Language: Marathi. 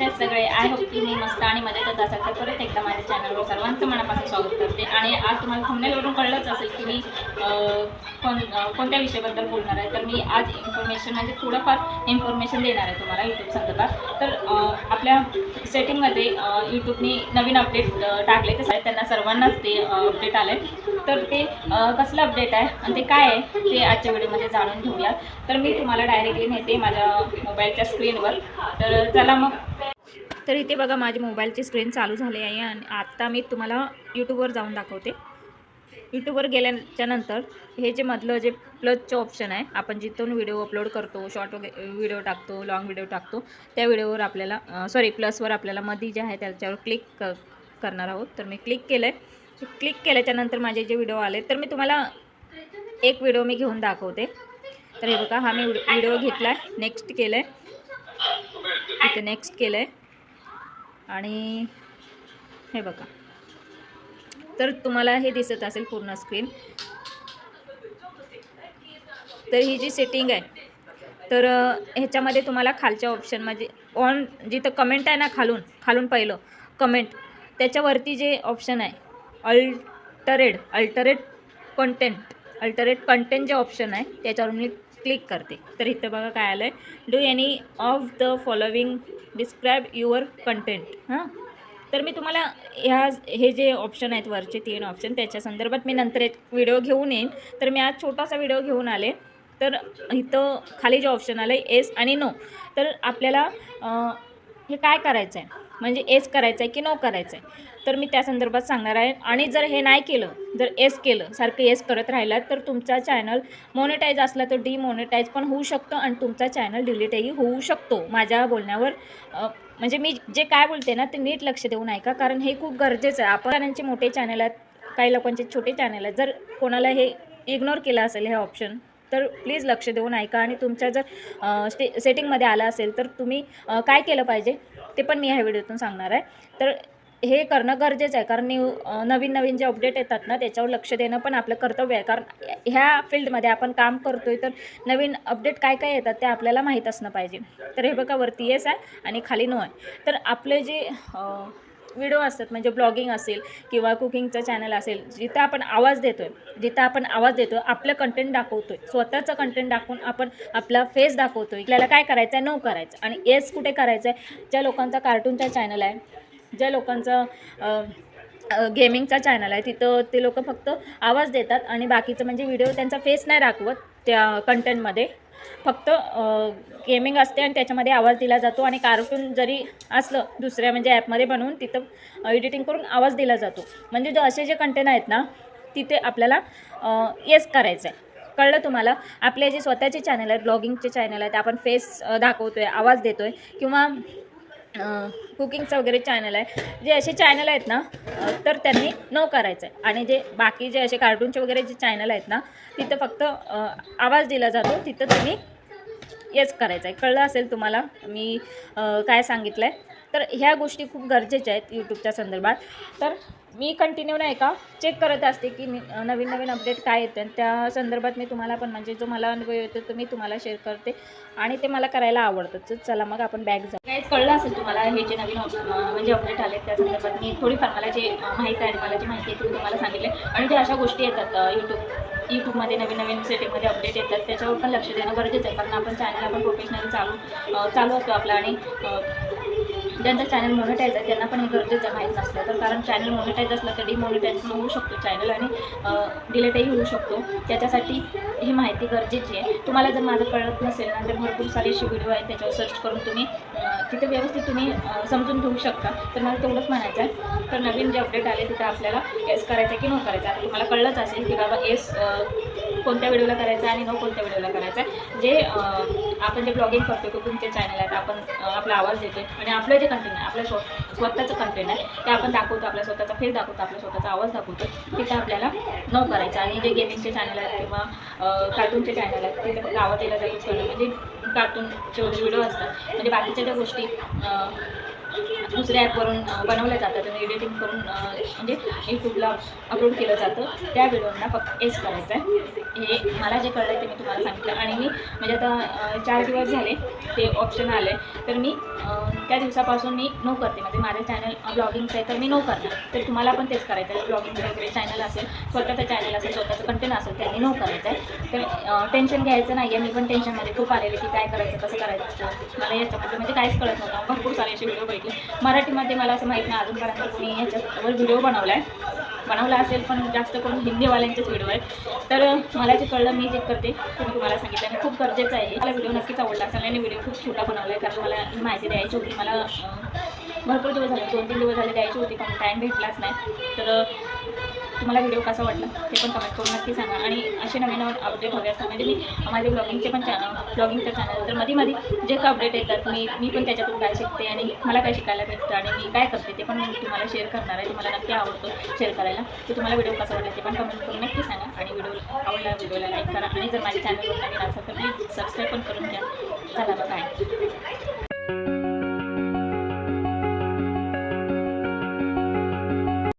कसे आहेत सगळे आय होप की मी मस्त आणि मजेतच असाल. तर परत एकदा माझ्या चॅनलवर सर्वांचं मनापासून स्वागत करते. आणि आज तुम्हाला थंबनेलवरून कळलंच असेल की मी कोण कोणत्या विषयाबद्दल बोलणार आहे? तर मी आज इन्फॉर्मेशन म्हणजे थोडंफार इन्फॉर्मेशन देणार आहे तुम्हाला यूट्यूब संदर्भात. तर आपल्या सेटिंगमध्ये यूट्यूबने नवीन अपडेट टाकले ते त्यांना सर्वांनाच ते अपडेट आले तर ते कसलं अपडेट आहे आणि ते काय आहे ते आजच्या व्हिडिओमध्ये जाणून घेऊया तर मी तुम्हाला डायरेक्टली नेते माझ्या मोबाईलच्या स्क्रीनवर तर चला मग. तर इथे बघा माझी मोबाईलची स्क्रीन चालू झाली आहे आणि आत्ता मी तुम्हाला यूट्यूबवर जाऊन दाखवते. यूट्यूबवर गेल्याच्यानंतर हे जे मधलं जे प्लसचं ऑप्शन आहे आपण जिथून व्हिडिओ अपलोड करतो शॉर्ट वगैरे व्हिडिओ टाकतो लॉंग व्हिडिओ टाकतो त्या व्हिडिओवर आपल्याला सॉरी प्लसवर आपल्याला मधी जे आहे त्याच्यावर क्लिक क करणार आहोत. तर मी क्लिक केलं आहे क्लिक केल्याच्यानंतर माझे जे व्हिडिओ आले तर मी तुम्हाला एक व्हिडिओ मी घेऊन दाखवते. तर हे बघा हा मी व्हिडिओ घेतला आहे नेक्स्ट केलं आहे इथे नेक्स्ट केलं आहे आणि हे बघा. तर तुम्हाला हे दिसत असेल पूर्ण स्क्रीन तर ही जी सेटिंग आहे तर ह्याच्यामध्ये तुम्हाला खालच्या ऑप्शन म्हणजे ऑन जिथं कमेंट आहे ना खालून खालून पहिलं कमेंट त्याच्यावरती जे ऑप्शन आहे altered altered content altered content जे ऑप्शन आहे त्याच्यावर मी क्लिक करते. तर इथं बघा काय आलं आहे do any of the following describe your content हां? तर मी तुम्हाला ह्या हे जे ऑप्शन आहेत वरचे तीन ऑप्शन त्याच्या संदर्भात मी नंतर एक व्हिडिओ घेऊन येईन. तर मी आज छोटासा व्हिडिओ घेऊन आले. तर इथं खाली जे ऑप्शन आलं आहे एस आणि नो तर आपल्याला हे काय करायचं आहे म्हणजे एस करायचं आहे की नो करायचं आहे तर मी त्या संदर्भात सांगणार आहे. आणि जर हे नाही केलं जर एस केलं सारखं एस करत राहिलं तर तुमचा चॅनल मोनेटाईज असला तर डिमोनेटाईज पण होऊ शकतं आणि तुमचा चॅनल डिलीटही होऊ शकतो. माझ्या बोलण्यावर म्हणजे मी जे काय बोलते ना ते नीट लक्ष देऊन ऐका. कारण हे खूप गरजेचं आहे. आपण त्यांचे मोठे चॅनल आहेत काही लोकांचे छोटे चॅनल आहेत. जर कोणाला हे इग्नोर केलं असेल हे ऑप्शन तर प्लीज लक्ष देऊन ऐका. आणि तुमच्या जर स्टे सेटिंगमध्ये आलं असेल तर तुम्ही काय केलं पाहिजे ते पण मी ह्या व्हिडिओतून सांगणार आहे. तर हे करणं गरजेचं आहे. कारण न्यू नवीन नवीन जे अपडेट येतात ना त्याच्यावर लक्ष देणं पण आपलं कर्तव्य आहे. कारण ह्या फील्डमध्ये आपण काम करतोय तर नवीन अपडेट काय काय येतात ते आपल्याला माहीत असणं पाहिजे. तर हे बघा वरती येस आहे आणि खाली नो आहे. तर आपले जे व्हिडिओ असतात म्हणजे ब्लॉगिंग असेल किंवा कुकिंगचं चॅनल असेल जिथं आपण आवाज देतो आहे जिथं आपण आवाज देतो आपलं कंटेंट दाखवतो आहे स्वतःचं कंटेंट दाखवून आपण आपला फेस दाखवतो आहे आपल्याला काय करायचं आहे नो करायचं आणि येस कुठे करायचं आहे ज्या लोकांचा कार्टूनचा चॅनल आहे ज्या लोकांचं गेमिंगचा चॅनल आहे तिथं ते लोक फक्त आवाज देतात आणि बाकीचं म्हणजे व्हिडिओ त्यांचा फेस नाही दाखवत त्या कंटेंटमध्ये फक्त गेमिंग असते आणि त्याच्यामध्ये आवाज दिला जातो आणि कार्टून जरी असलं दुसऱ्या म्हणजे ॲपमध्ये बनवून तिथं एडिटिंग करून आवाज दिला जातो. म्हणजे जो असे जे कंटेंट आहेत ना तिथे आपल्याला येस करायचं आहे कळलं तुम्हाला? आपले जे स्वतःचे चॅनल आहेत ब्लॉगिंगचे चॅनल आहेत आपण फेस दाखवतो आहे आवाज देतो आहे किंवा कुकिंगचं वगैरे चॅनल आहे. जे असे चॅनल आहेत ना तर त्यांनी नो करायचं आहे आणि जे बाकी जे असे कार्टूनचे वगैरे जे चॅनल आहेत ना तिथं फक्त आवाज दिला जातो तिथं तुम्ही येस करायचं आहे कळलं असेल तुम्हाला मी काय सांगितलं आहे तर ह्या गोष्टी खूप गरजेच्या आहेत यूट्यूबच्या संदर्भात. तर मी कंटिन्यू नाही का चेक करत असते की मी नवीन नवीन अपडेट काय येतं आणि त्या संदर्भात मी तुम्हाला पण म्हणजे जो मला अनुभव येतो तो मी तुम्हाला शेअर करते आणि ते मला करायला आवडतं. चला मग आपण बॅग जाऊ. काय कळलं असेल तुम्हाला हे जे नवीन म्हणजे अपडेट आले त्या संदर्भात. मी थोडीफार मला जे माहिती माहीत आहे मला जी माहिती आहे ती मी तुम्हाला सांगितले आणि ते अशा गोष्टी येतात यूट्यूब यूट्यूबमध्ये नवीन नवीन सेटिंगमध्ये अपडेट येतात त्याच्यावर पण लक्ष देणं गरजेचं आहे. कारण आपण चॅनल आपण प्रोफेशनली चालू चालू असतो आपला आणि ज्यांचं चॅनल मोनिटाईज आहे त्यांना पण हे गरजेचं माहीत नसलं तर. कारण चॅनल मोनिटाईज असलं तर डिमोनिटाईज पण होऊ शकतो चॅनल आणि डिलेटही होऊ शकतो. त्याच्यासाठी ही माहिती गरजेची आहे. तुम्हाला जर माझं कळत नसेल ना तर भरपूर सारे असे व्हिडिओ आहेत त्याच्यावर सर्च करून तुम्ही तिथे व्यवस्थित तुम्ही समजून घेऊ शकता. तर मला तेवढंच म्हणायचं आहे. तर नवीन जे अपडेट आले तिथे आपल्याला एस करायचं आहे की नो करायचं आता तुम्हाला कळलंच असेल की बाबा एस कोणत्या व्हिडिओला करायचं आहे आणि नो कोणत्या व्हिडिओला करायचं आहे. जे आपण जे ब्लॉगिंग करतो कुकिंगचे चॅनल आहेत आपण आपला आवाज देतो आणि आपलं जे कंटेंट आहे आपलं स्व स्वतःचं कंटेंट आहे ते आपण दाखवतो आपला स्वतःचा फेस दाखवतो आपला स्वतःचा आवाज दाखवतो तिथं आपल्याला नो करायचं. आणि जे गेमिंगचे चॅनल आहेत किंवा कार्टूनचे चॅनल आहेत तिथे फक्त आवाज दिला जातो. म्हणजे कार्टूनचे व्हिडिओ असतात. म्हणजे बाकीच्या ज्या गोष्टी दुसऱ्या ॲपवरून बनवल्या जातात आणि एडिटिंग करून म्हणजे यूट्यूबला अपलोड केलं जातं. त्या व्हिडिओंना फक्त एस करायचं आहे. हे मला जे कळलं आहे ते मी तुम्हाला सांगितलं. आणि मी म्हणजे आता चार दिवस झाले ते ऑप्शन आले तर मी त्या दिवसापासून मी नो करते. म्हणजे माझं चॅनल ब्लॉगिंगचं आहे तर मी नो करणार. तर तुम्हाला पण तेच करायचं आहे. ब्लॉगिंगचं वगैरे चॅनल असेल स्वतःचं चॅनल असेल स्वतःचं कंटेंट असेल त्या नो करायचं आहे तर टेन्शन घ्यायचं नाही आहे मी पण टेन्शनमध्ये खूप आलेले की काय करायचं कसं करायचं? मला याच्यामध्ये म्हणजे काहीच कळत नव्हतं. भरपूर सारे असे व्हिडिओ बघितले. मराठीमध्ये मला असं माहीत नाही अजूनपर्यंत कोणी याच्यावर व्हिडिओ बनवला आहे बनवला असेल पण जास्त करून हिंदीवाल्यांचेच व्हिडिओ आहेत. तर मला जे कळलं मी जे करते ते मी तुम्हाला सांगितलं. आणि खूप गरजेचं आहे. मला व्हिडिओ नक्कीच आवडला असेल आणि व्हिडिओ खूप छोटा बनवला आहे कारण मला ही माहिती द्यायची होती. मला भरपूर दिवस झाले. दोन तीन दिवस झाले द्यायची होती पण टाईम भेटलाच नाही. तर तुम्हाला व्हिडिओ कसा वाटला ते पण कमेंट करून नक्की सांगा. आणि असे नवीन नवीन अपडेट हवे असतात म्हणजे मी माझे ब्लॉगिंगचे पण चॅनल ब्लॉगिंगचं चॅनल तर मध्ये मध्ये जे काय अपडेट येतात मी मी पण त्याच्यातून काय शिकते आणि मला काय शिकायला भेटतं आणि मी काय करते ते पण तुम्हाला शेअर करणार आहे. तुम्हाला नक्की आवडतो शेअर करायला. ते तुम्हाला व्हिडिओ कसा वाटला ते पण कमेंट करून नक्की सांगा. आणि व्हिडिओ आवडला व्हिडिओला लाईक करा. आणि जर माझ्या चॅनलवर नवीन असेल तर प्लीज सबस्क्राईब पण करून घ्या. चला बाय